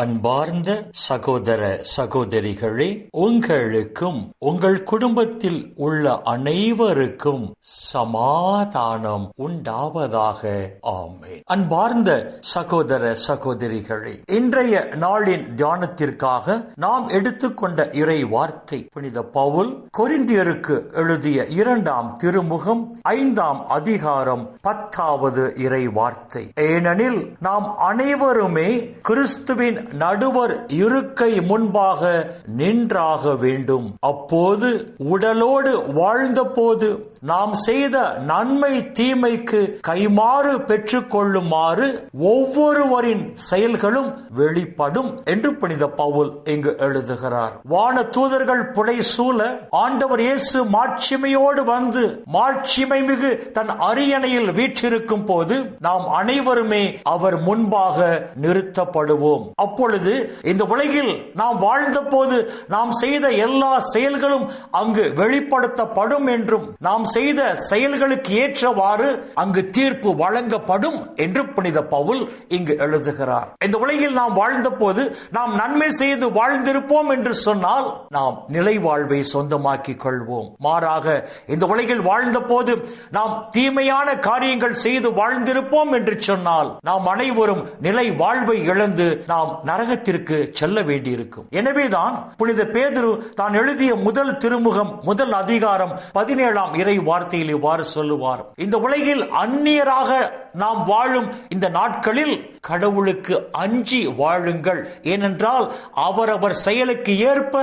அன்பார்ந்த சகோதர சகோதரிகளே உங்களுக்கும் உங்கள் குடும்பத்தில் உள்ள அனைவருக்கும் சமாதானம் உண்டாவதாக. ஆமே அன்பார்ந்த சகோதர சகோதரிகளே இன்றைய நாளின் தியானத்திற்காக நாம் எடுத்துக்கொண்ட இறை வார்த்தை புனித பவுல் கொரிந்தியருக்கு எழுதிய இரண்டாம் திருமுகம் ஐந்தாம் அதிகாரம் பத்தாவது இறை வார்த்தை. ஏனெனில் நாம் அனைவருமே கிறிஸ்துவின் நடுவர் இருக்கை முன்பாக நின்றாக வேண்டும். அப்போது உடலோடு வாழ்ந்தபோது நாம் செய்த நன்மை தீமைக்கு கைமாறு பெற்றுக் கொள்ளுமாறு ஒவ்வொருவரின் செயல்களும் வெளிப்படும் என்று புனித பவுல் இங்கு எழுதுகிறார். வான தூதர்கள் புடை சூழ ஆண்டவர் இயேசு மாட்சிமையோடு வந்து மாட்சிமை மிகு தன் அரியணையில் வீற்றிருக்கும் போது நாம் அனைவருமே அவர் முன்பாக நிறுத்தப்படுவோம். அப்பொழுது இந்த உலகில் நாம் வாழ்ந்த போது நாம் செய்த எல்லா செயல்களும் அங்கு வெளிப்படுத்தப்படும் என்றும் நாம் செய்த செயல்களுக்கு ஏற்றவாறு அங்கு தீர்ப்பு வழங்கப்படும் என்று புனித பவுல் இங்கு எழுதுகிறார். இந்த உலகில் நாம் வாழ்ந்த போது நாம் நன்மை செய்து வாழ்ந்திருப்போம் என்று சொன்னால் நாம் நிலை வாழ்வை சொந்தமாக்கிக் கொள்வோம். மாறாக இந்த உலகில் வாழ்ந்த போது நாம் தீமையான காரியங்கள் செய்து வாழ்ந்திருப்போம் என்று சொன்னால் நாம் அனைவரும் நிலை வாழ்வை இழந்து நாம் நரகத்திற்கு செல்ல வேண்டியிருக்கும். எனவேதான் புனித பேதுரு தான் எழுதிய முதல் திருமுகம் முதல் அதிகாரம் பதினேழாம் இறை வார்த்தையில் இவ்வாறு சொல்லுவார். இந்த உலகில் அந்நியராக நாம் வாழும் இந்த நாட்களில் கடவுளுக்கு அஞ்சி வாழுங்கள். ஏனென்றால் அவரவர் செயலுக்கு ஏற்ப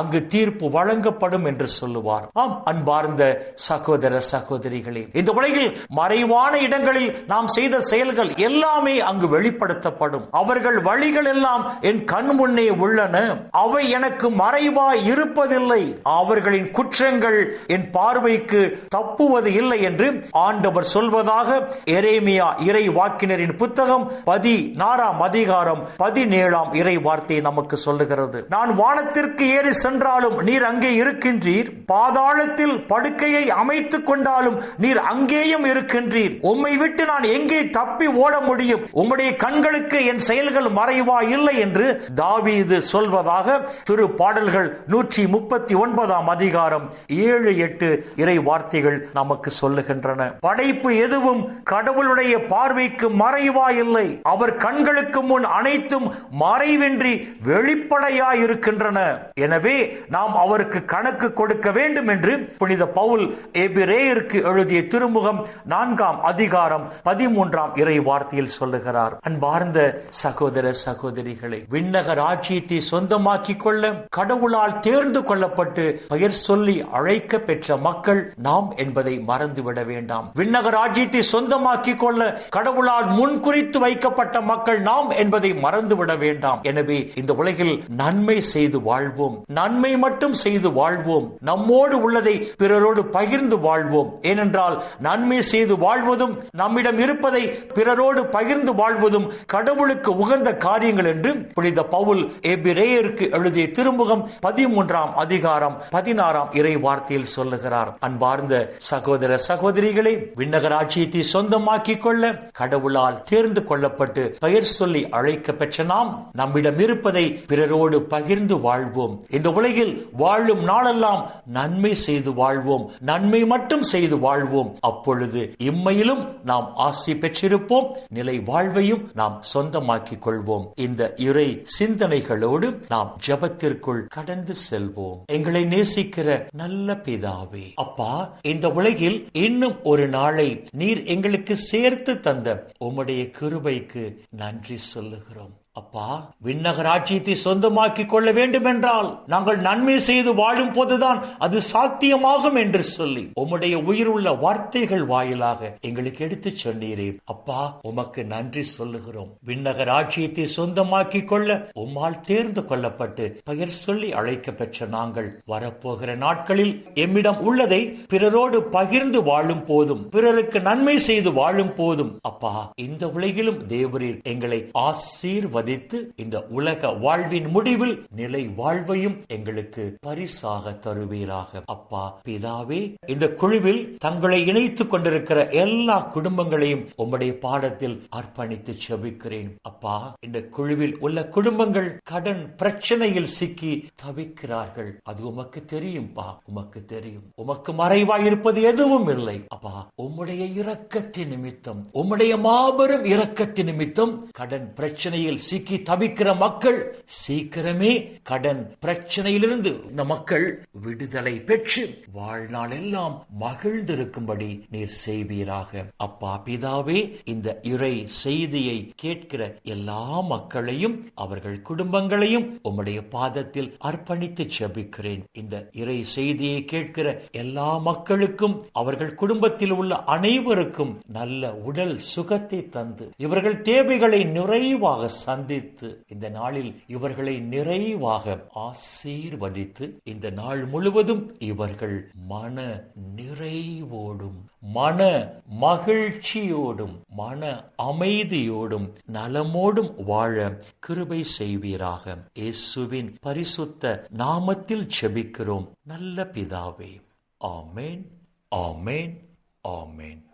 அங்கு தீர்ப்பு வழங்கப்படும் என்று சொல்லுவார். ஆம் அன்பார்ந்த சகோதர சகோதரிகளே இந்த உலகில் மறைவான இடங்களில் நாம் செய்த செயல்கள் எல்லாமே அங்கு வெளிப்படுத்தப்படும். அவர்கள் வழிகள் எல்லாம் என் கண் முன்னே உள்ளன. அவை எனக்கு மறைவாய் இருப்பதில்லை. அவர்களின் குற்றங்கள் என் பார்வைக்கு தப்புவது இல்லை என்று ஆண்டவர் சொல்வதாக எரேமியா இறை வாக்கினரின் புத்தகம் பதினாறாம் அதிகாரம் பதினேழாம் இறை வார்த்தை நமக்கு சொல்லுகிறது. நான் வானத்திற்கு ஏறி சென்றாலும் நீர் அங்கே இருக்கின்றீர். பாதாளத்தில் படுக்கையை அமைத்துக் கொண்டாலும் நீர் அங்கேயும் இருக்கின்றீர். உம்மை விட்டு நான் எங்கே தப்பி ஓட முடியும்? உம்முடைய கண்களுக்கு என் செயல்கள் மறைவா இல்லை என்று தாவீது சொல்வதாக திரு பாடல்கள் நூற்றி முப்பத்தி ஒன்பதாம் அதிகாரம் ஏழு எட்டு இறை வார்த்தைகள் நமக்கு சொல்லுகின்றன. படைப்பு எதுவும் கடவுளுடைய பார்வைக்கு மறைவா இல்லை. அவர் கண்களுக்கு முன் அனைத்தும் மறைவின்றி வெளிப்படையாயிருக்கின்றன. எனவே நாம் அவருக்கு கணக்கு கொடுக்க வேண்டும் என்று புனித பவுல் எபிரேயருக்கு எழுதிய திருமுகம் நான்காம் அதிகாரம் பதிமூன்றாம் இறை வார்த்தையில் சொல்லுகிறார். அன்பார்ந்த சகோதர சகோதரிகளை விண்ணக ராஜ்யத்தை சொந்தமாக்கிக் கொள்ள கடவுளால் தேர்ந்து கொள்ளப்பட்டு பெயர் சொல்லி அழைக்க பெற்ற மக்கள் நாம் என்பதை மறந்துவிட வேண்டாம். விண்ணக ராஜ்யத்தை சொந்தமாக்கிக் கொள்ள கடவுளால் முன்குறித்து வைக்கப்பட்ட மக்கள் நாம் என்பதை மறந்துவிட வேண்டாம். எனவே இந்த உலகில் நன்மை செய்து வாழ்வோம். நன்மை மட்டும் செய்து வாழ்வோம். நம்மோடு உள்ளதை பிறரோடு பகிர்ந்து வாழ்வோம். ஏனென்றால் நன்மை செய்து வாழ்வதும் நம்மிடம் இருப்பதை பிறரோடு பகிர்ந்து வாழ்வதும் கடவுளுக்கு உகந்த காரியங்கள் என்று புனித பவுல் எபிரேயருக்கு எழுதிய திருமுகம் பதிமூன்றாம் அதிகாரம் பதினாறாம் இறை வார்த்தையில் சொல்லுகிறார். அன்பார்ந்த சகோதர சகோதரிகளை விண்ணகராட்சியத்தை சொந்தமாக்கிக் கொள்ள கடவுளால் தேர்ந்து கொள்ளப்பட்டு பெயர் சொல்லி அழைக்க பெற்ற நாம் நம்மிடம் இருப்பதை பிறரோடு பகிர்ந்து வாழ்வோம். இந்த உலகில் வாழும் நாளெல்லாம் நன்மை செய்து வாழ்வோம். நன்மை மட்டும் செய்து வாழ்வோம். அப்பொழுது இம்மையிலும் நாம் ஆசி பெற்றிருப்போம். நிலை வாழ்வையும் நாம் சொந்தமாக்கிக் கொள்வோம். இந்த இறை சிந்தனைகளோடு நாம் ஜபத்திற்குள் கடந்து செல்வோம். எங்களை நேசிக்கிற நல்ல பிதாவே அப்பா இந்த உலகில் இன்னும் ஒரு நாளை நீர் எங்களுக்கு சேர்த்து தந்த உம்முடைய கிருபைக்கு நன்றி சொல்லுகிறோம். அப்பா விண்ணக ராஜ்யத்தை சொந்தமாக்கிக் கொள்ள வேண்டும் என்றால் நாங்கள் நன்மை செய்து வாழும் போதுதான் அது சாத்தியமாகும் என்று சொல்லி உம்முடைய உயிருள்ள வார்த்தைகள் வாயிலாக எங்களுக்கு எடுத்து சொன்னீரே. அப்பா உமக்கு நன்றி சொல்லுகிறோம். விண்ணக ராஜ்யத்தை சொந்தமாக்கிக் கொள்ள உம்மால் தேர்ந்து கொள்ளப்பட்டு பெயர் சொல்லி அழைக்க பெற்ற நாங்கள் வரப்போகிற நாட்களில் எம்மிடம் உள்ளதை பிறரோடு பகிர்ந்து வாழும் போதும் பிறருக்கு நன்மை செய்து வாழும் போதும். அப்பா இந்த உலகிலும் தேவரீர் எங்களை ஆசீர்வதி ஆசீர்வதித்து இந்த உலக வாழ்வின் முடிவில் நிலை வாழ்வையும் எங்களுக்கு பரிசாக தருவீராக. அப்பா பிதாவே இந்த குழுவில் தங்களை இணைத்துக் கொண்டிருக்கிற எல்லா குடும்பங்களையும் உம்முடைய பாடத்தில் அர்ப்பணித்து செபிக்கிறேன். அப்பா இந்த குழுவில் உள்ள குடும்பங்கள் கடன் பிரச்சனையில் சிக்கி தவிக்கிறார்கள். அது உமக்கு தெரியும்பா? உமக்கு தெரியும். உமக்கு மறைவாய் இருப்பது எதுவும் இல்லை. அப்பா உம்முடைய இரக்கத்தின் நிமித்தம் உம்முடைய மாபெரும் இரக்கத்தின் நிமித்தம் கடன் பிரச்சனையில் சிக்கி தவிக்கிற மக்கள் சீக்கிரமே கடன் பிரச்சனையிலிருந்து இந்த மக்கள் விடுதலை பெற்று வாழ்நாள் எல்லாம் மகிழ்ந்திருக்கும்படி நீர் செய்வீராக. அப்பா பிதாவே இந்த இறை செய்தியை கேட்கிற எல்லா மக்களையும் அவர்கள் குடும்பங்களையும் உம்முடைய பாதத்தில் அர்ப்பணித்து செபிக்கிறேன் இந்த இறை செய்தியை கேட்கிற எல்லா மக்களுக்கும் அவர்கள் குடும்பத்தில் உள்ள அனைவருக்கும் நல்ல உடல் சுகத்தை தந்து இவர்கள் தேவைகளை நிறைவாக சந்தித்து இந்த நாளில் இவர்களை நிறைவாக ஆசீர்வதித்து இந்த நாள் முழுவதும் இவர்கள் மன நிறைவோடும் மன மகிழ்ச்சியோடும் மன அமைதியோடும் நலமோடும் வாழ கிருபை செய்வீராக. இயேசுவின் பரிசுத்த நாமத்தில் செபிக்கிறோம் நல்ல பிதாவே ஆமேன் ஆமேன் ஆமேன்.